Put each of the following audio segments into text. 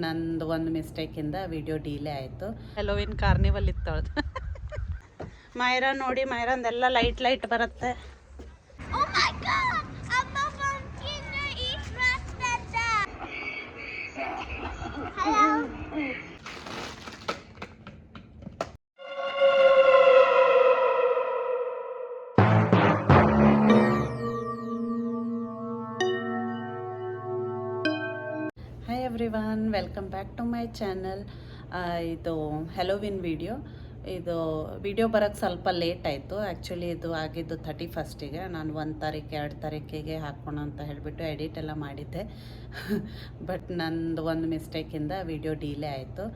ನಂದು ಒಂದು ಮಿಸ್ಟೇಕಿಂದ video delay ಆಯಿತು. ಹೆಲೋವಿನ್ ಕಾರ್ನಿವಲ್ ಇತ್ತು ಮೈರಾ ನೋಡಿ ಮೈರಂದೆಲ್ಲ ಲೈಟ್ ಲೈಟ್ ಬರುತ್ತೆ. ಮೈ ಚಾನಲ್ ಇದು ಹೆಲೋವಿನ್ ವಿಡಿಯೋ ಇದು ವಿಡಿಯೋ ಬರೋಕ್ಕೆ ಸ್ವಲ್ಪ ಲೇಟ್ ಆಯಿತು. ಆ್ಯಕ್ಚುಲಿ ಇದು ಆಗಿದ್ದು ಥರ್ಟಿ ಫಸ್ಟಿಗೆ ನಾನು ಒಂದು ತಾರೀಕು ಎರಡು ತಾರೀಕಿಗೆ ಹಾಕೋಣ ಅಂತ ಹೇಳಿಬಿಟ್ಟು ಎಡಿಟ್ ಎಲ್ಲ ಮಾಡಿದ್ದೆ. ಬಟ್ ನಂದು ಒಂದು ಮಿಸ್ಟೇಕಿಂದ ವಿಡಿಯೋ ಡೀಲೇ ಆಯಿತು.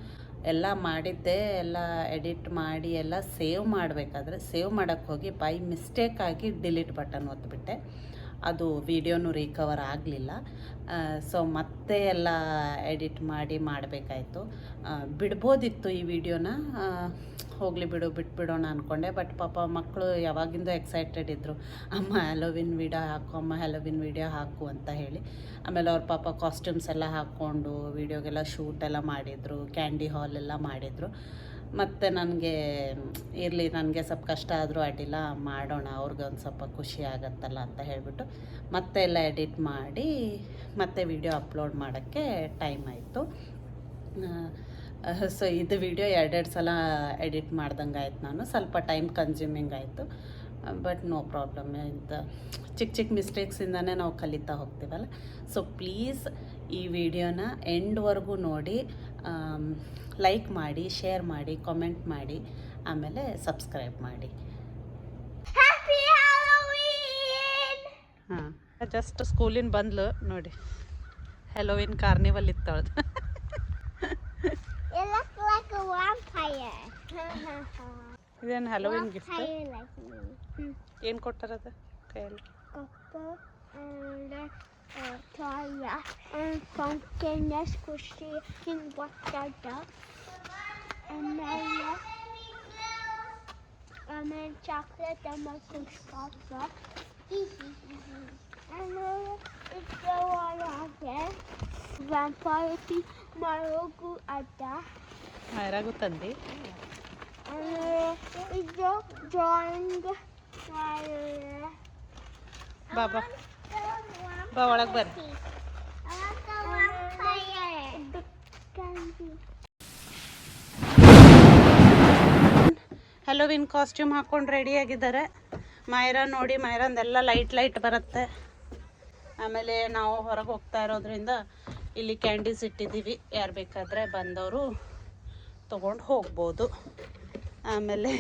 ಎಲ್ಲ ಮಾಡಿದ್ದೆ. ಎಲ್ಲ ಎಡಿಟ್ ಮಾಡಿ, ಎಲ್ಲ ಸೇವ್ ಮಾಡಬೇಕಾದ್ರೆ ಸೇವ್ ಮಾಡೋಕ್ಕೆ ಹೋಗಿ ಬೈ ಮಿಸ್ಟೇಕಾಗಿ ಡಿಲೀಟ್ ಬಟನ್ ಒತ್ತಿಬಿಟ್ಟೆ ಅದು ವಿಡಿಯೋನು ರಿಕವರ್ ಆಗಲಿಲ್ಲ. ಸೊ ಮತ್ತೆ ಎಲ್ಲ ಎಡಿಟ್ ಮಾಡಿ ಮಾಡಬೇಕಾಯ್ತು. ಬಿಡ್ಬೋದಿತ್ತು ಈ ವಿಡಿಯೋನ. ಹೋಗಲಿ ಬಿಡು, ಬಿಟ್ಬಿಡೋಣ ಅಂದ್ಕೊಂಡೆ ಬಟ್ ಪಾಪ ಮಕ್ಕಳು ಯಾವಾಗಿಂದ ಎಕ್ಸೈಟೆಡ್ ಇದ್ದರು ಅಮ್ಮ ಹ್ಯಾಲೋವಿನ್ ವಿಡಿಯೋ ಹಾಕು, ಅಮ್ಮ ಹ್ಯಾಲೋವಿನ್ ವಿಡಿಯೋ ಹಾಕು ಅಂತ ಹೇಳಿ. ಆಮೇಲೆ ಅವ್ರ ಪಾಪ ಕಾಸ್ಟ್ಯೂಮ್ಸ್ ಎಲ್ಲ ಹಾಕ್ಕೊಂಡು ವಿಡಿಯೋಗೆಲ್ಲ ಶೂಟ್ ಎಲ್ಲ ಮಾಡಿದರು ಕ್ಯಾಂಡಿ ಹಾಲ್ ಎಲ್ಲ ಮಾಡಿದರು. ಮತ್ತು ನನಗೆ, ಇರಲಿ, ನನಗೆ ಸ್ವಲ್ಪ ಕಷ್ಟ ಆದರೂ ಅಡ್ಡಿಲ್ಲ, ಮಾಡೋಣ, ಅವ್ರಿಗೆ ಒಂದು ಸ್ವಲ್ಪ ಖುಷಿ ಆಗತ್ತಲ್ಲ ಅಂತ ಹೇಳಿಬಿಟ್ಟು ಮತ್ತೆ ಎಲ್ಲ ಎಡಿಟ್ ಮಾಡಿ, ಮತ್ತೆ ವಿಡಿಯೋ ಅಪ್ಲೋಡ್ ಮಾಡೋಕ್ಕೆ ಟೈಮ್ ಆಯಿತು. ಸೊ ಇದು ವಿಡಿಯೋ ಎರಡೆರಡು ಸಲ ಎಡಿಟ್ ಮಾಡ್ದಂಗೆ ಆಯ್ತು ನಾನು. ಸ್ವಲ್ಪ ಟೈಮ್ ಕನ್ಸ್ಯೂಮಿಂಗ್ ಆಯಿತು. ಬಟ್ ನೋ ಪ್ರಾಬ್ಲಮ್ ಇಂಥ ಚಿಕ್ಕ ಚಿಕ್ಕ ಮಿಸ್ಟೇಕ್ಸಿಂದನೇ ನಾವು ಕಲಿತಾ ಹೋಗ್ತೀವಲ್ಲ. ಸೊ ಪ್ಲೀಸ್ ಈ ವಿಡಿಯೋನ ಎಂಡ್ವರೆಗೂ ನೋಡಿ. ಲೈಕ್ ಮಾಡಿ ಶೇರ್ ಮಾಡಿ ಕಾಮೆಂಟ್ ಮಾಡಿ ಆಮೇಲೆ ಸಬ್ಸ್ಕ್ರೈಬ್ ಮಾಡಿ! ಹಾಂ ಜಸ್ಟ್ ಸ್ಕೂಲಿನ ಬಂದ್ಲು ನೋಡಿ ಹೆಲೋವಿನ್ ಕಾರ್ನಿವಲ್ vampire. ಇದೇನು ಹೆಲೋವಿನ್ ಗಿಫ್ಟ್. ಏನು ಕೊಟ್ಟಾರದ ಕೈಯಲ್ಲಿ ortaya konkenes kuşuyun ortada. Ömer'le Ömer çaklet ama kuş kalsa. Ömer işte oraya Vampireti marogu ada. Marogutandı. Ömer işte drawing. Baba. ಬಾ ಒಳಗೆ ಬರ್ರಿ. ಹಲೋವಿನ್ ಕಾಸ್ಟ್ಯೂಮ್ ಹಾಕೊಂಡು ರೆಡಿ ಆಗಿದ್ದಾರೆ. ಮೈರಾ ನೋಡಿ ಮೈರಂದೆಲ್ಲ ಲೈಟ್ ಲೈಟ್ ಬರುತ್ತೆ. ಆಮೇಲೆ ನಾವು ಹೊರಗೆ ಹೋಗ್ತಾ ಇರೋದ್ರಿಂದ ಇಲ್ಲಿ ಕ್ಯಾಂಡೀಸ್ ಇಟ್ಟಿದ್ದೀವಿ. ಯಾರು ಬೇಕಾದರೆ ಬಂದವರು ತೊಗೊಂಡು ಹೋಗ್ಬೋದು. ಆಮೇಲೆ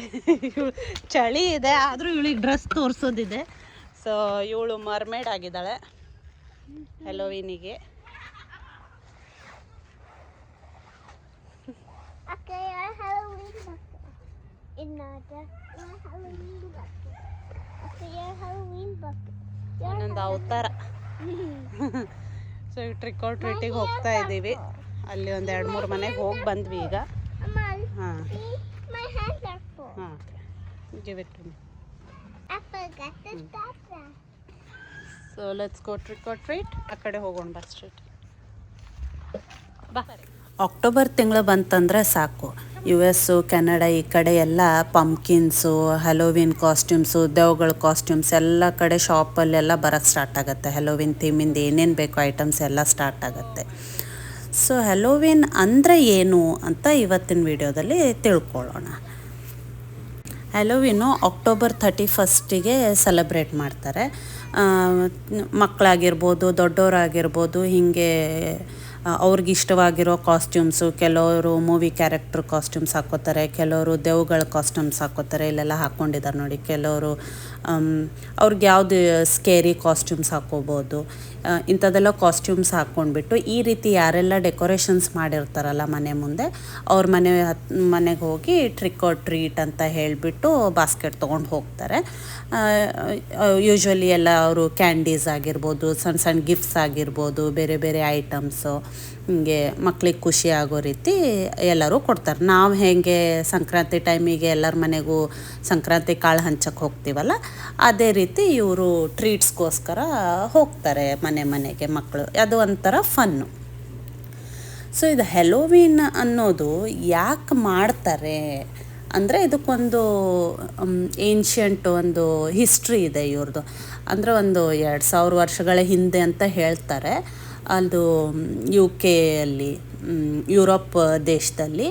ಚಳಿ ಇದೆ, ಆದರೂ ಇವಳಿಗೆ ಡ್ರೆಸ್ ತೋರಿಸೋದಿದೆ. ಸೊ ಇವಳು ಮರ್ಮೇಡ್ ಆಗಿದ್ದಾಳೆ. ಹೆಲೋವಿನಿಗೆ. ಒಂದೊಂದು ಅವತಾರ. ಸೊ ಈಗ ಟ್ರಿಕ್ ಔಟ್ ಟ್ರೀಟಿಗೆ ಹೋಗ್ತಾ ಇದ್ದೀವಿ ಅಲ್ಲಿ ಒಂದು ಎರಡು ಮೂರು ಮನೆಗೆ ಹೋಗಿ ಬಂದ್ವಿ ಈಗ. ಹಾಂ. ಹಾಂ. Okay so let's go trick or treat ಆ ಕಡೆ ಹೋಗೋಣ ಬಸ್ ಸ್ಟ್ರೀಟ್ ಬಾ. ಅಕ್ಟೋಬರ್ ತಿಂಗಳು ಬಂತಂದರೆ ಸಾಕು. ಯು ಎಸ್ಸು ಕೆನಡಾ ಈ ಕಡೆ ಎಲ್ಲ ಪಂಪ್ಕಿನ್ಸು ಹಲೋವಿನ್ ಕಾಸ್ಟ್ಯೂಮ್ಸು ದೇವ್ಗಳ ಕಾಸ್ಟ್ಯೂಮ್ಸ್ ಎಲ್ಲ ಕಡೆ ಶಾಪಲ್ಲೆಲ್ಲ ಬರೋಕ್ಕೆ ಸ್ಟಾರ್ಟ್ ಆಗುತ್ತೆ. ಹೆಲೋವಿನ್ ಥೀಮಿಂದ ಏನೇನು ಬೇಕು ಐಟಮ್ಸ್ ಎಲ್ಲ ಸ್ಟಾರ್ಟ್ ಆಗುತ್ತೆ. ಸೊ ಹೆಲೋವಿನ್ ಅಂದರೆ ಏನು ಅಂತ ಇವತ್ತಿನ ವಿಡಿಯೋದಲ್ಲಿ ತಿಳ್ಕೊಳ್ಳೋಣ. ಹ್ಯಾಲೋವಿನು ಅಕ್ಟೋಬರ್ ಥರ್ಟಿ ಫಸ್ಟಿಗೆ ಸೆಲೆಬ್ರೇಟ್ ಮಾಡ್ತಾರೆ. ಮಕ್ಕಳಾಗಿರ್ಬೋದು ದೊಡ್ಡವರಾಗಿರ್ಬೋದು ಹೀಗೆ ಅವ್ರಿಗೆ ಇಷ್ಟವಾಗಿರೋ ಕಾಸ್ಟ್ಯೂಮ್ಸು ಕೆಲವರು ಮೂವಿ ಕ್ಯಾರೆಕ್ಟ್ರ್ ಕಾಸ್ಟ್ಯೂಮ್ಸ್ ಹಾಕೋತಾರೆ ಕೆಲವರು ದೆವ್ಗಳ ಕಾಸ್ಟ್ಯೂಮ್ಸ್ ಹಾಕೋತಾರೆ ಇಲ್ಲೆಲ್ಲ ಹಾಕ್ಕೊಂಡಿದ್ದಾರೆ ನೋಡಿ. ಕೆಲವರು ಅವ್ರಿಗೆ ಯಾವುದು ಸ್ಕೇರಿ ಕಾಸ್ಟ್ಯೂಮ್ಸ್ ಹಾಕ್ಕೋಬೋದು. ಇಂಥದ್ದೆಲ್ಲ ಕಾಸ್ಟ್ಯೂಮ್ಸ್ ಹಾಕ್ಕೊಂಡ್ಬಿಟ್ಟು ಈ ರೀತಿ ಯಾರೆಲ್ಲ ಡೆಕೋರೇಷನ್ಸ್ ಮಾಡಿರ್ತಾರಲ್ಲ ಮನೆ ಮುಂದೆ, ಅವ್ರ ಮನೆ ಮನೆಗೆ ಹೋಗಿ ಟ್ರಿಕ್ ಆರ್ ಟ್ರೀಟ್ ಅಂತ ಹೇಳಿಬಿಟ್ಟು ಬಾಸ್ಕೆಟ್ ತೊಗೊಂಡು ಹೋಗ್ತಾರೆ. ಯೂಶ್ವಲಿ ಎಲ್ಲ ಅವರು ಕ್ಯಾಂಡೀಸ್ ಆಗಿರ್ಬೋದು, ಸಣ್ಣ ಸಣ್ಣ ಗಿಫ್ಟ್ಸ್ ಆಗಿರ್ಬೋದು, ಬೇರೆ ಬೇರೆ ಐಟಮ್ಸು ಹಿಂಗೆ ಮಕ್ಳಿಗೆ ಖುಷಿ ಆಗೋ ರೀತಿ ಎಲ್ಲರೂ ಕೊಡ್ತಾರೆ. ನಾವು ಹೇಗೆ ಸಂಕ್ರಾಂತಿ ಟೈಮಿಗೆ ಎಲ್ಲರ ಮನೆಗೂ ಸಂಕ್ರಾಂತಿ ಕಾಳು ಹಂಚಕ್ಕೆ ಹೋಗ್ತೀವಲ್ಲ, ಅದೇ ರೀತಿ ಇವರು ಟ್ರೀಟ್ಸ್ಗೋಸ್ಕರ ಹೋಗ್ತಾರೆ ಮನೆ ಮನೆಗೆ ಮಕ್ಕಳು. ಅದು ಒಂಥರ ಫನ್ನು ಸೊ ಇದು ಹೆಲೋವಿನ್ ಅನ್ನೋದು ಯಾಕೆ ಮಾಡ್ತಾರೆ ಅಂದರೆ ಇದಕ್ಕೊಂದು ಏನ್ಷಿಯಂಟ್ ಒಂದು ಹಿಸ್ಟ್ರಿ ಇದೆ ಇವ್ರದ್ದು ಅಂದರೆ ಒಂದು ಎರಡು ಸಾವಿರ ವರ್ಷಗಳ ಹಿಂದೆ ಅಂತ ಹೇಳ್ತಾರೆ. ಅದು ಯು ಕೆಯಲ್ಲಿ ಯುರೋಪ್ ದೇಶದಲ್ಲಿ.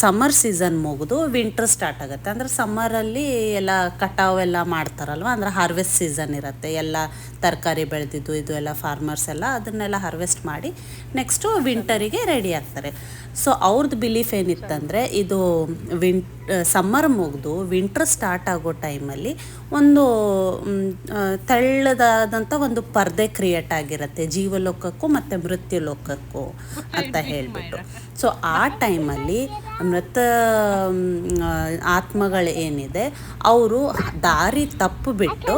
ಸಮ್ಮರ್ ಸೀಸನ್ ಮುಗಿದು ವಿಂಟರ್ ಸ್ಟಾರ್ಟ್ ಆಗುತ್ತೆ. ಅಂದರೆ ಸಮ್ಮರಲ್ಲಿ ಎಲ್ಲ ಕಟಾವು ಎಲ್ಲ ಮಾಡ್ತಾರಲ್ವ? ಅಂದರೆ ಹಾರ್ವೆಸ್ಟ್ ಸೀಸನ್ ಇರುತ್ತೆ. ಎಲ್ಲ ತರಕಾರಿ ಬೆಳೆದಿದ್ದು, ಇದು ಎಲ್ಲ ಫಾರ್ಮರ್ಸ್ ಎಲ್ಲ ಅದನ್ನೆಲ್ಲ ಹಾರ್ವೆಸ್ಟ್ ಮಾಡಿ ನೆಕ್ಸ್ಟು ವಿಂಟರಿಗೆ ರೆಡಿ ಆಗ್ತಾರೆ. ಸೊ ಅವ್ರದ್ದು ಬಿಲೀಫ್ ಏನಿತ್ತಂದರೆ ಇದು ವಿನ್ ಸಮ್ಮರ್ ಮುಗಿದು ವಿಂಟರ್ ಸ್ಟಾರ್ಟ್ ಆಗೋ ಟೈಮಲ್ಲಿ ಒಂದು ತೆಳ್ಳದಾದಂಥ ಒಂದು ಪರ್ದೆ ಕ್ರಿಯೇಟ್ ಆಗಿರುತ್ತೆ ಜೀವಲೋಕಕ್ಕೂ ಮತ್ತು ಮೃತ್ಯು ಲೋಕಕ್ಕೂ ಅಂತ ಹೇಳಿಬಿಟ್ಟು. ಸೊ ಆ ಟೈಮಲ್ಲಿ ಮೃತ ಆತ್ಮಗಳು ಏನಿದೆ ಅವರು ದಾರಿ ತಪ್ಪು ಬಿಟ್ಟು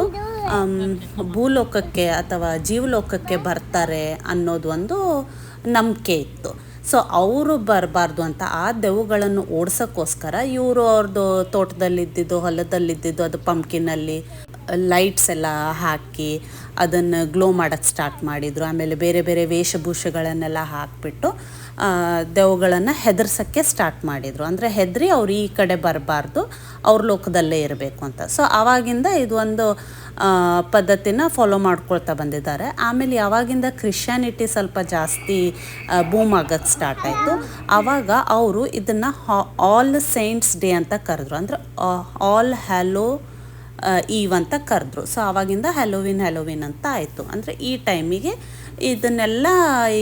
ಭೂಲೋಕಕ್ಕೆ ಅಥವಾ ಜೀವಲೋಕಕ್ಕೆ ಬರ್ತಾರೆ ಅನ್ನೋದು ಒಂದು ನಂಬಿಕೆ ಇತ್ತು. ಸೊ ಅವರು ಬರಬಾರ್ದು ಅಂತ ಆ ದೆವುಗಳನ್ನು ಓಡಿಸೋಕ್ಕೋಸ್ಕರ ಇವರು ಅವ್ರದ್ದು ತೋಟದಲ್ಲಿದ್ದಿದ್ದು, ಹೊಲದಲ್ಲಿದ್ದಿದ್ದು, ಅದು ಪಂಪ್ಕಿನಲ್ಲಿ ಲೈಟ್ಸ್ ಎಲ್ಲ ಹಾಕಿ ಅದನ್ನು ಗ್ಲೋ ಮಾಡೋಕ್ಕೆ ಸ್ಟಾರ್ಟ್ ಮಾಡಿದರು. ಆಮೇಲೆ ಬೇರೆ ಬೇರೆ ವೇಷಭೂಷೆಗಳನ್ನೆಲ್ಲ ಹಾಕಿಬಿಟ್ಟು ದೆವ್ವಗಳನ್ನು ಹೆದರ್ಸೋಕ್ಕೆ ಸ್ಟಾರ್ಟ್ ಮಾಡಿದರು. ಅಂದರೆ ಹೆದರಿ ಅವ್ರು ಈ ಕಡೆ ಬರಬಾರ್ದು, ಅವ್ರ ಲೋಕದಲ್ಲೇ ಇರಬೇಕು ಅಂತ. ಸೊ ಆವಾಗಿಂದ ಇದು ಒಂದು ಪದ್ಧತಿನ ಫಾಲೋ ಮಾಡ್ಕೊಳ್ತಾ ಬಂದಿದ್ದಾರೆ. ಆಮೇಲೆ ಯಾವಾಗಿಂದ ಕ್ರಿಶ್ಚಿಯಾನಿಟಿ ಸ್ವಲ್ಪ ಜಾಸ್ತಿ ಬೂಮ್ ಆಗೋಕ್ಕೆ ಸ್ಟಾರ್ಟ್ ಆಯಿತು ಆವಾಗ ಅವರು ಇದನ್ನು ಆಲ್ ಸೈಂಟ್ಸ್ ಡೇ ಅಂತ ಕರೆದ್ರು. ಅಂದರೆ ಆಲ್ ಹ್ಯಾಲೋ ಈವ್ ಅಂತ ಕರೆದ್ರು. ಸೊ ಆವಾಗಿಂದ ಹ್ಯಾಲೋವಿನ್ ಹ್ಯಾಲೋವಿನ್ ಅಂತ ಆಯಿತು. ಅಂದರೆ ಈ ಟೈಮಿಗೆ ಇದನ್ನೆಲ್ಲ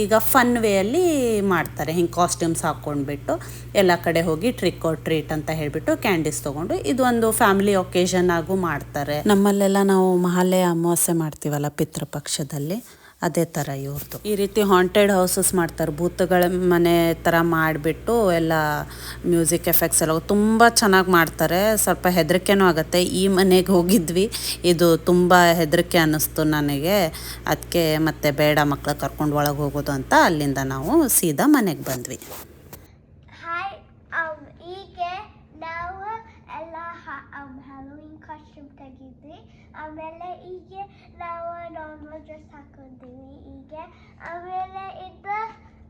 ಈಗ ಫನ್ ವೇಯಲ್ಲಿ ಮಾಡ್ತಾರೆ. ಹಿಂಗೆ ಕಾಸ್ಟ್ಯೂಮ್ಸ್ ಹಾಕ್ಕೊಂಡ್ಬಿಟ್ಟು ಎಲ್ಲ ಕಡೆ ಹೋಗಿ ಟ್ರಿಕ್ ಆರ್ ಟ್ರೀಟ್ ಅಂತ ಹೇಳಿಬಿಟ್ಟು ಕ್ಯಾಂಡೀಸ್ ತೊಗೊಂಡು ಇದು ಒಂದು ಫ್ಯಾಮಿಲಿ ಒಕೇಶನ್ ಆಗು ಮಾಡ್ತಾರೆ. ನಮ್ಮಲ್ಲೆಲ್ಲ ನಾವು ಮಹಾಲಯ ಅಮಾವಾಸ್ಯೆ ಮಾಡ್ತೀವಲ್ಲ ಪಿತೃಪಕ್ಷದಲ್ಲಿ. ಅದೇ ಥರ ಇವ್ರದ್ದು ಈ ರೀತಿ ಹಾಂಟೆಡ್ ಹೌಸಸ್ ಮಾಡ್ತಾರೆ. ಭೂತಗಳ ಮನೆ ಥರ ಮಾಡಿಬಿಟ್ಟು ಎಲ್ಲ ಮ್ಯೂಸಿಕ್ ಎಫೆಕ್ಟ್ಸ್ ಎಲ್ಲ ತುಂಬ ಚೆನ್ನಾಗಿ ಮಾಡ್ತಾರೆ. ಸ್ವಲ್ಪ ಹೆದರಿಕೆನೂ ಆಗುತ್ತೆ. ಈ ಮನೆಗೆ ಹೋಗಿದ್ವಿ. ಇದು ತುಂಬ ಹೆದರಿಕೆ ಅನ್ನಿಸ್ತು ನನಗೆ. ಅದಕ್ಕೆ ಮತ್ತೆ ಬೇಡ ಮಕ್ಕಳ ಕರ್ಕೊಂಡು ಒಳಗೆ ಹೋಗೋದು ಅಂತ ಅಲ್ಲಿಂದ ನಾವು ಸೀದಾ ಮನೆಗೆ ಬಂದ್ವಿ ಹಾಯ್ um, ಈಗ ನಾವು ಎಲ್ಲ um, ಹ್ಯಾಲೋವಿನ್ ಕಾಸ್ಟ್ಯೂಮ್ ತೆಗಿದ್ವಿ ಆಮೇಲೆ ಈಗ ನಾವು ನಾರ್ಮಲ್ ಡ್ರೆಸ್ ಹಾಕೊಂಡಿವಿ ಈಗ ಆಮೇಲೆ ಇದು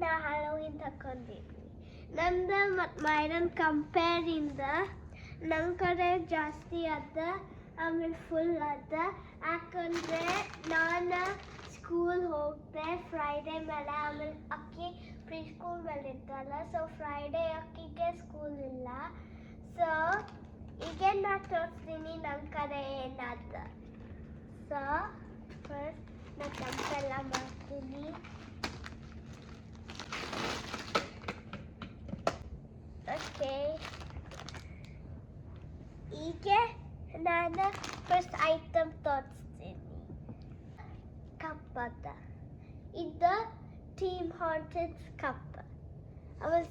ನಾ ಹ್ಯಾಲೋವಿನ್ ತಕೊಂಡಿದ್ವಿ ನಂದು ಮತ್ತು ಮೈರನ್ ಕಂಪೇರಿಂದ ನಮ್ಮ ಕಡೆ ಜಾಸ್ತಿ ಅದ, ಆಮೇಲೆ ಫುಲ್ ಅದ. ಯಾಕಂದರೆ ನಾನು ಸ್ಕೂಲ್ ಹೋಗ್ದೆ ಫ್ರೈಡೇ ಮೇಲೆ ಆಮೇಲೆ ಅಕ್ಕಿ ಪ್ರೀ ಸ್ಕೂಲ್ ಮೇಲೆ ಇದ್ದಲ್ಲ ಸೊ ಫ್ರೈಡೇ ಅಕ್ಕಿಗೆ ಸ್ಕೂಲ್ ಇಲ್ಲ. ಸೊ ಈಗೇನು ನಾ ತೋರಿಸ್ತೀನಿ ನಮ್ಮ ಕಡೆ ಏನಾದ ಸೊ ಫಸ್ಟ್ ನಾ ಕೆಂಪೆಲ್ಲ ಮಾಡ್ತೀನಿ ಓಕೆ ಈಗ ನಾನು ಫಸ್ಟ್ ಐಟಮ್ ತೋರಿಸ್ತೀನಿ ಕಪ್ ಅದ ಇದು ಟೀಮ್ ಹಾರ್ಟನ್ಸ್ ಕಪ್ ಆಮೇಲೆ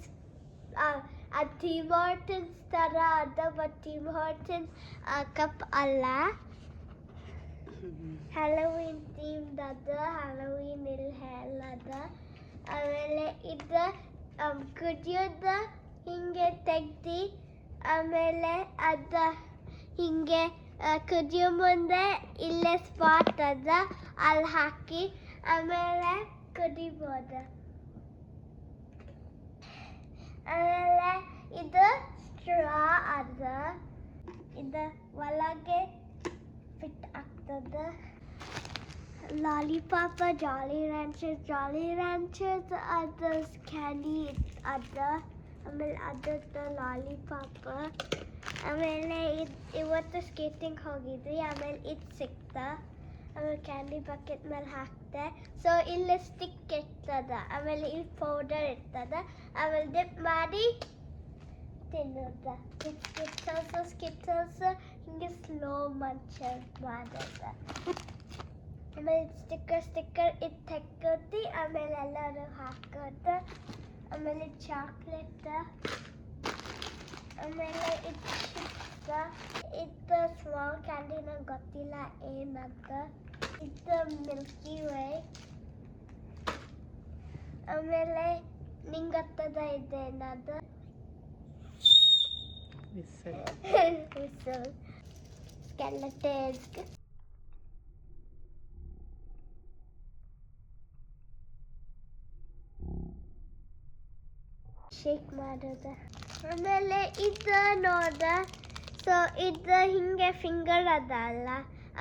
ಆ ಟೀಮ್ ಹಾರ್ಟನ್ಸ್ ಥರ ಅದ ಬಟ್ ಟೀಮ್ ಹಾರ್ಟನ್ಸ್ ಕಪ್ ಅಲ್ಲ ಹ್ಯಾಲೋವಿನ್ ಥೀಮ್ಡ್ ಅದ ಹ್ಯಾಲೋವಿನ್ ಇಲ್ಲಿ ಹೇಲ್ ಅದ ಆಮೇಲೆ ಇದು ಕುದಿಯೋದ ಹಿಂಗೆ ತೆಗ್ದು ಆಮೇಲೆ ಅದ ಹಿಂಗೆ ಆ, ಕುದಿಯೋ ಮುಂದೆ ಇಲ್ಲೇ ಸ್ಪಾಟ್ ಅದ ಅಲ್ಲಿ ಹಾಕಿ ಆಮೇಲೆ ಕುದಿಬೋದು ಆಮೇಲೆ ಇದು ಸ್ಟ್ರಾ ಅದ ಇದು ಒಳಗೆ ಫಿಟ್ ಆಗ್ತದ ಲಾಲಿಪಾಪ ಜಾಲಿ ರ್ಯಾಂಚರ್ಸ್ ಜಾಲಿ ರ್ಯಾಂಚರ್ಸ್ ಅದು ಕ್ಯಾಂಡಿ ಅದ ಆಮೇಲೆ ಅದದ್ದು ಲಾಲಿಪಾಪ ಆಮೇಲೆ ಇದು ಇವತ್ತು ಸ್ಕೇಟಿಂಗ್ ಹೋಗಿದ್ವಿ ಆಮೇಲೆ ಇದು ಸಿಕ್ತ ಆಮೇಲೆ ಕ್ಯಾಂಡಿ ಬಕೆಟ್ ಮೇಲೆ ಹಾಕ್ತೆ ಸೊ ಇಲ್ಲಿ ಸ್ಟಿಕ್ ಇರ್ತದ ಆಮೇಲೆ ಇಲ್ಲಿ ಪೌಡರ್ ಇರ್ತದ ಆಮೇಲೆ ಡಿಪ್ ಮಾಡಿ ತಿನ್ನೋದ ಸ್ಕಿಟ್ಸಲ್ಸ್ ಸ್ಕಿಟ್ಸಲ್ಸ್ ಹಿಂಗೆ ಸ್ಲೋ ಮಂಚ ಮಾಡೋದ ಆಮೇಲೆ ಸ್ಟಿಕ್ಕರ್ ಸ್ಟಿಕ್ಕರ್ ಇದು ತೆಕ್ಕತಿ ಆಮೇಲೆ ಎಲ್ಲರೂ ಹಾಕೋದ ಆಮೇಲೆ ಚಾಕ್ಲೇಟ್ ಆಮೇಲೆ ಇದು ಚಿಪ್ಸ್ ಇದು ಸ್ಮಾಲ್ ಕ್ಯಾಂಡಿ ನಂಗೆ ಗೊತ್ತಿಲ್ಲ ಏನಂತ. ಇದು ಮಿಲ್ಕಿ ವೇ ಆಮೇಲೆ ನಿಂಗೆ ಗೊತ್ತದ ಇದೇನದು whistle. Skeletons. ಶೇಕ್ ಮಾಡೋದು ಆಮೇಲೆ ಇದು ನೋಡ ಸೊ ಇದು ಹಿಂಗೆ ಫಿಂಗರ್ ಅದಲ್ಲ.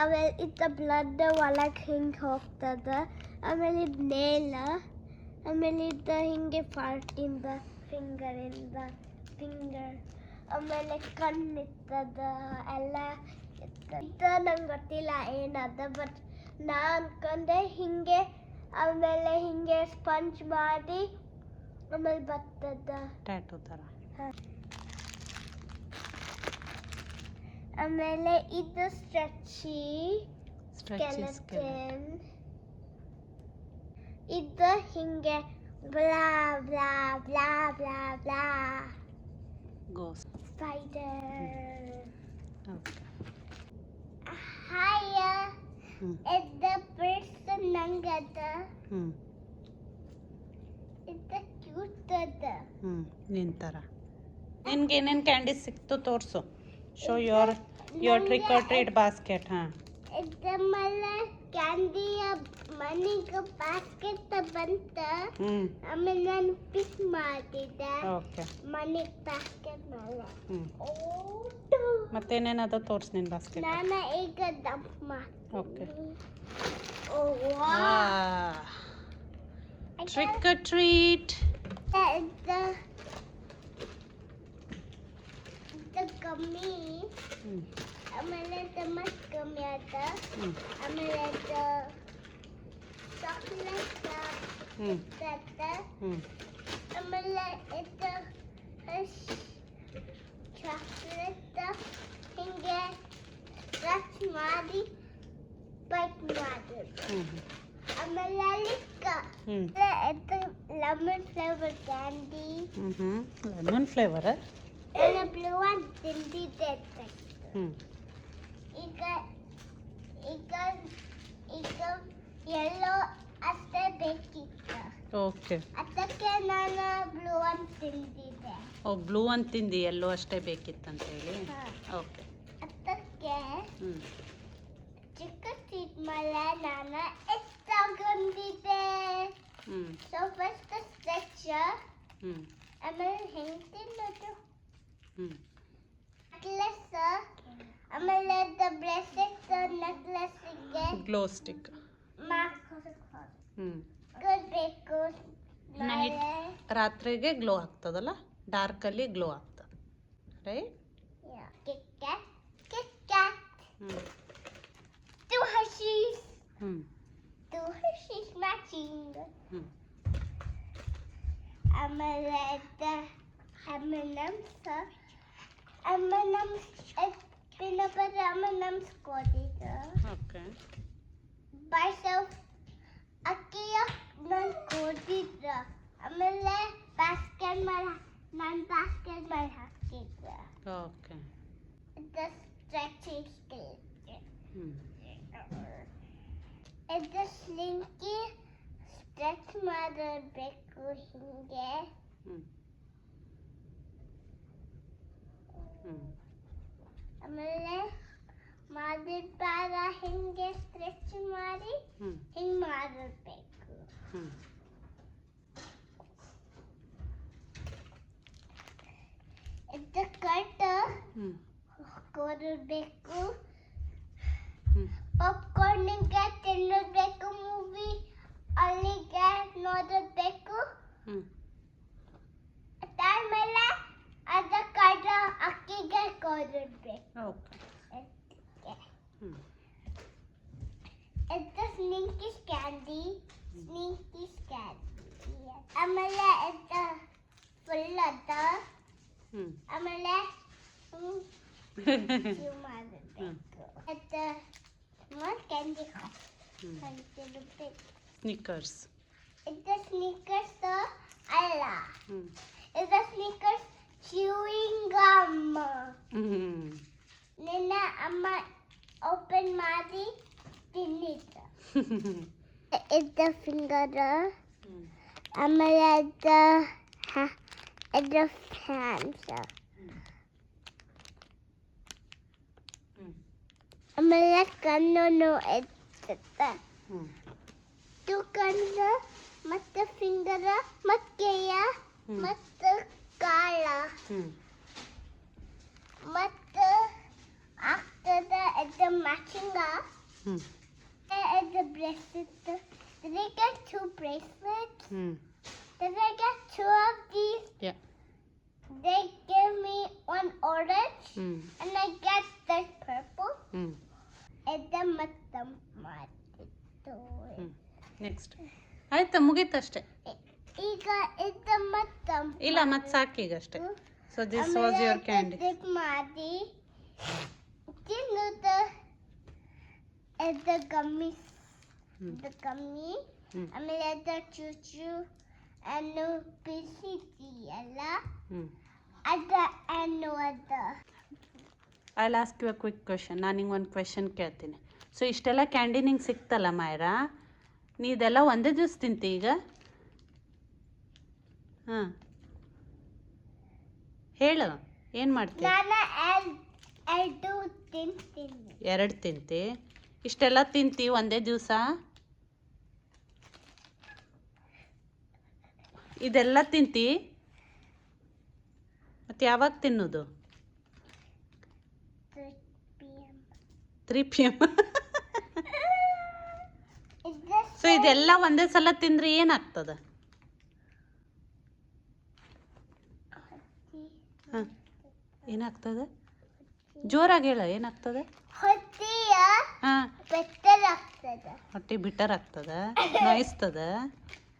ಆಮೇಲೆ ಇದು ಬ್ಲಡ್ ಒಳಗೆ ಹಿಂಗೆ ಹೋಗ್ತದ. ಆಮೇಲೆ ಇದು ನೇಲ ಆಮೇಲೆ ಇದು ಹಿಂಗೆ ಪಾರ್ಟಿಂದ ಫಿಂಗರಿಂದ ಫಿಂಗರ್ ಆಮೇಲೆ ಕಣ್ಣು ಇರ್ತದ ಎಲ್ಲ ಇರ್ತದ ಇದು ನಂಗೆ ಗೊತ್ತಿಲ್ಲ ಏನದ ಬಟ್ ನಾ ಅನ್ಕೊಂಡೆ ಹಿಂಗೆ ಆಮೇಲೆ ಹಿಂಗೆ ಸ್ಪಂಜ್ ಮಾಡಿ ಆಮೇಲೆ ಬರ್ತದ ಟ್ಯಾಟೂ ಥರ ಆಮೇಲೆ ಇದು ಸ್ಟ್ರೆಚಿ ಸ್ಕೆಲೆಟನ್ ಇದು ಹಿಂಗೆ blah blah blah blah blah. Goes spider okay ಹಾಯ ಹ್ಞೂ ಇದು ಪರ್ಸನ್ ನಂಗದ ಹ್ಞೂ ಇದು ಕ್ಯೂಟ್ ಅದ ಹ್ಞೂ ನಿನ್ನ ಥರ ನಿನ್ಗೆ ಏನೇನು ಕ್ಯಾಂಡೀಸ್ ಸಿಕ್ತು ತೋರಿಸು. Show your your trick or treat basket ಹಾಂ. ಇದು ಮಲ್ಲ ಕ್ಯಾಂಡಿಯ ಮನೆಗೆ ಬಾಸ್ಕೆಟ್ ಬಂತ ಹ್ಞೂ ಆಮೇಲೆ ನಾನು ಪಿಕ್ ಮಾಡಿದ್ದೆ ಓಕೆ ಮನೆಗೆ ಬಾಸ್ಕೆಟ್ ಮೇಲೆ ಹ್ಞೂ ಓಟು ಮತ್ತೇನೇನದ ತೋರ್ಸು ನಿನ್ನ ಬಾಸ್ಕೆಟ್ ನಾನು ಈಗ ಡಂಪ್ ಮಾಡ್ತೀನಿ Okay. ಓ ವಾ ಟ್ರಿಕ್ ಆರ್ ಟ್ರೀಟ್ ಇದು ಇದು ಕಮ್ಮಿ ಹ್ಞೂ ಆಮೇಲೆ ಇದು ಮಸ್ತ್ ಕಮ್ಮಿ ಆತ ಹ್ಞೂ ಆಮೇಲೆ ಇದು ಚಾಕ್ಲೇಟ್ ಹ್ಞೂ ಇರ್ತೈತೆ ಹ್ಞೂ ಆಮೇಲೆ ಇದು ಚಾಕ್ಲೇಟ್ ಹಿಂಗೆ ಸ್ಕ್ರಾಚ್ ಮಾಡಿ ಬೈಟ್ ಮಾಡೋದು ಹ್ಞೂ ಆಮೇಲೆ ಲಿಕ್ಕ ಹ್ಞೂ ಇದು ಲೆಮನ್ ಫ್ಲೇವರ್ ಕ್ಯಾಂಡಿ ಹ್ಞೂ ಹ್ಞೂ ಲೆಮನ್ ಫ್ಲೇವರ್ ಎಲ್ಲ ಬ್ಲೂ ಅಂತ ತಿಂದಿದ್ದೆ ಹ್ಞೂ ಈಗ ಈಗ ಈಗ ಎಲ್ಲೋ ಅಷ್ಟೇ ಬೇಕಿತ್ತು. ಓಕೆ ಅದಕ್ಕೆ ನಾನು ಬ್ಲೂ ಅಂತ ತಿಂದಿದ್ದೆ. ಓ ಬ್ಲೂ ಅಂತ ತಿಂದು ಎಲ್ಲೋ ಅಷ್ಟೇ ಬೇಕಿತ್ತಂತ ಹೇಳಿ? ಓಕೆ ಅದಕ್ಕೆ ಚಿಕ್ಕ ಸೀಟ್ ಮೇಲೆ ನಾನು ಎಷ್ಟು ತಗೊಂಡಿದ್ದೆ ಹ್ಞೂ ಸೊ ಫಸ್ಟ್ ಸ್ಟ್ರೆಚ್ ಆಮೇಲೆ ಹೆಂಗೆ ತಿನ್ನೋದು? ಹ್ಞೂ ನೆಕ್ಲೆಸ್ ಆಮೇಲೆ ಬ್ರೆಸ್ಲೆಟ್ ನೆಕ್ಲೆಸ್ಗೆ ಗ್ಲೋ ಸ್ಟಿಕ್ ಮಾರ್ಕ್ ಹ್ಞೂ ಬೇಕು Night. ನಾಳೆ ರಾತ್ರಿಗೆ ಗ್ಲೋ ಆಗ್ತದಲ್ಲ? ಡಾರ್ಕಲ್ಲಿ ಗ್ಲೋ ಆಗ್ತದೆ right Kit Kat Kit Kat ಹ್ಞೂ ಟು ಹರ್ಷೀಸ್ ಹ್ಞೂ ಟು ಹರ್ಷೀಸ್ ಮ್ಯಾಚಿಂಗ್ ಹ್ಞೂ ಆಮೇಲೆ M&M's M&M's peanut butter M&M's ಕೊಟ್ಟಿದ್ದು ಓಕೆ ಬೈಸೆಲ್ಫ್ ಅಕ್ಕಿಯ ನಾನು ಕೊಟ್ಟಿದ್ದ ಆಮೇಲೆ ಬಾಸ್ಕೆಟ್ ಮೇಲೆ ನಾನು ಬಾಸ್ಕೆಟ್ ಮೇಲೆ ಹಾಕಿದ್ದೆ ಓಕೆ ಇದು ಸ್ಟ್ರೆಚಿಂಗ್ ಸ್ಕೇಲ್ ಹ್ಞೂ ಇದು ಸ್ಲಿಂಕಿ ಸ್ಟ್ರೆಚ್ ಮಾಡಬೇಕು ಹಿಂಗೆ ಹ್ಞೂ ಹ್ಞೂ ಆಮೇಲೆ ಮಾಡಿದ ಪಾದ ಹಿಂಗೆ ಸ್ಟ್ರೆಚ್ ಮಾಡಿ ಹ್ಞೂ ಹಿಂಗೆ ಮಾಡಬೇಕು ಹ್ಞೂ ಇದು ಕಟ್ ಹ್ಞೂ ಕೊಡಬೇಕು ಹ್ಞೂ ಪಾಪ್ಕಾರ್ನಿಗೆ ತಿನ್ನಬೇಕು sneakers. It's the sneakers I allah hmm. it's the sneakers chewing gum. Mm-hmm. nina amma open madi dinita it's the finger hmm. amma at the ha, at the hands hmm. hmm. I'm like, no, no, it's the Hmm. ಇದು ಕಣ್ಣು ಮತ್ತು finger ಮತ್ತು ಕೈಯ ಹ್ಮ್. ಮತ್ತು ಹ್ಞೂ ಮತ್ತು ಆಗ್ತದ ಅದು ಮ್ಯಾಚಿಂಗ ಹ್ಞೂ ಅದು bracelet Did I get two bracelets? ಹ್ಞೂ Did I get two of these? Yeah. They give me one orange ಹ್ಞೂ and I get this purple. ಹ್ಞೂ ಇದು ಮತ್ತು ಮಾಡಿದ್ದು ಹ್ಞೂ Next ಆಯ್ತಾ ಮುಗೀತಷ್ಟೇ ಈಗ ಇದು ಮತ್ತು? ಇಲ್ಲ ಮತ್ತೆ ಸಾಕೀಗ ಅಷ್ಟೇ. So this was your candy ಮಾಡಿ ತಿನ್ನುತ್ತ ಎದ್ದ ಗಮ್ಮಿ. ಇದು ಗಮ್ಮಿ. ಹ್ಮ್. ಆಮೇಲೆ ಪಿ ಚೂಚು ಅನ್ನು ಬಿಸಿದೆಯಲ್ಲ. ಅದು ಅನ್ನು ಅದ. I last you a quick question ನಾನು ನಿಂಗೆ ಒಂದು ಕ್ವೆಶನ್ ಕೇಳ್ತೀನಿ. ಸೊ ಇಷ್ಟೆಲ್ಲ ಕ್ಯಾಂಡಿ ನಿಂಗೆ ಸಿಕ್ತಲ್ಲ ಮಾಯರಾ? ನೀ ಇದೆಲ್ಲ ಒಂದೇ ದಿವಸ ತಿಂತಿ ಈಗ? ಹಾಂ. ಹೇಳು ಏನು ಮಾಡ್ತೀನಿ ಎರಡು ತಿಂತಿ. ಇಷ್ಟೆಲ್ಲ ತಿಂತಿ ಒಂದೇ ದಿವಸ? ಇದೆಲ್ಲ ತಿಂತಿ? ಮತ್ತು ಯಾವಾಗ ತಿನ್ನೋದು? Three P M. ಸೊ ಇದೆಲ್ಲ ಒಂದೇ ಸಲ ತಿಂದ್ರೆ ಏನಾಗ್ತದ? ಏನಾಗ್ತದ? ಜೋರಾಗಿ ಹೇಳ ಏನಾಗ್ತದೆ? ಹೊಟ್ಟೆಯ ಹಾಂ. ಬೆತ್ತಲಾಗ್ತದೆ ಹೊಟ್ಟೆ ಬಿಟ್ಟರ್ ಆಗ್ತದ ನಾಯಿಸ್ತದ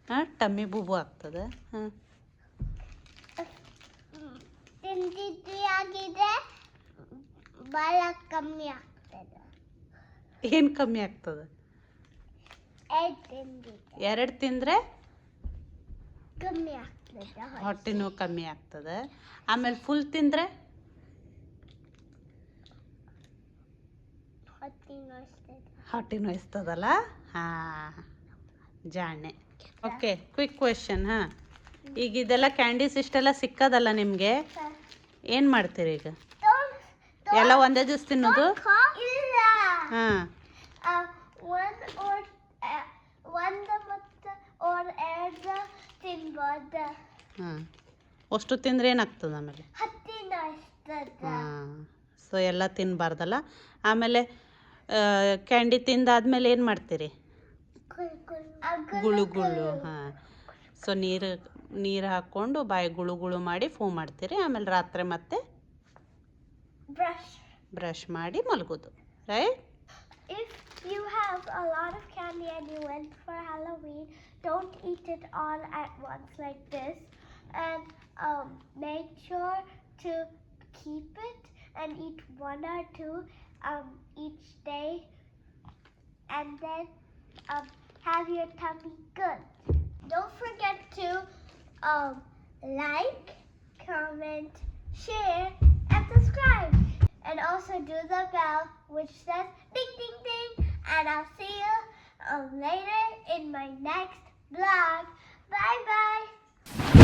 ಹಾಂ ಟಮ್ಮಿ ಬೂಬು ಆಗ್ತದೆ. ಏನು ಕಮ್ಮಿ ಆಗ್ತದ? ಎರಡು ತಿಂದರೆ ಕಮ್ಮಿ ಆಗ್ತದೆ ಹೊಟ್ಟೆ. ನೋವು ಕಮ್ಮಿ ಆಗ್ತದೆ. ಆಮೇಲೆ ಫುಲ್ ತಿಂದರೆ? ಹೊಟ್ಟೆ ನೋಯಿಸ್ತದೆ ಹೊಟ್ಟೆ ನೋಯಿಸ್ತದಲ್ಲ ಹಾಂ ಜಾಣೆ. ಓಕೆ ಕ್ವಿಕ್ ಕ್ವೆಶನ್ ಹಾಂ. ಈಗ ಇದೆಲ್ಲ ಕ್ಯಾಂಡೀಸ್ ಇಷ್ಟೆಲ್ಲ ಸಿಕ್ಕದಲ್ಲ ನಿಮಗೆ? ಏನು ಮಾಡ್ತೀರಿ ಈಗ? ಎಲ್ಲ ಒಂದೇ ದಿವಸ ತಿನ್ನೋದು? ಹಾಂ. ಒಂದ್ ಮತ್ತು ಎರಡು ತಿನ್ಬೋದ? ಹಾಂ. ಅಷ್ಟು ತಿಂದ್ರೆ ಏನಾಗ್ತದೆ ಆಮೇಲೆ? ಹತ್ತಿನ ಹಾಂ. ಸೊ ಎಲ್ಲ ತಿನ್ನಬಾರ್ದಲ್ಲ ಆಮೇಲೆ ಕ್ಯಾಂಡಿ ತಿಂದಾದ್ಮೇಲೆ ಏನು ಮಾಡ್ತೀರಿ? ಗುಳು ಗುಳು ಹಾಂ. ಸೊ ನೀರು ನೀರು ಹಾಕ್ಕೊಂಡು ಬಾಯಿ ಗುಳು ಗುಳು ಮಾಡಿ ಫೂ ಮಾಡ್ತೀರಿ. ಆಮೇಲೆ ರಾತ್ರಿ ಮತ್ತೆ ಬ್ರಷ್. ಬ್ರಷ್ ಮಾಡಿ ಮಲಗೋದು. Right You have a lot of candy and you went for Halloween, don't eat it all at once like this. And um, make sure to keep it and eat one or two um, each day. And then um, have your tummy good. Don't forget to um, like, comment, share, and subscribe. And also do the bell, which says ding ding ding. And I'll see you um, later in my next vlog. Bye bye.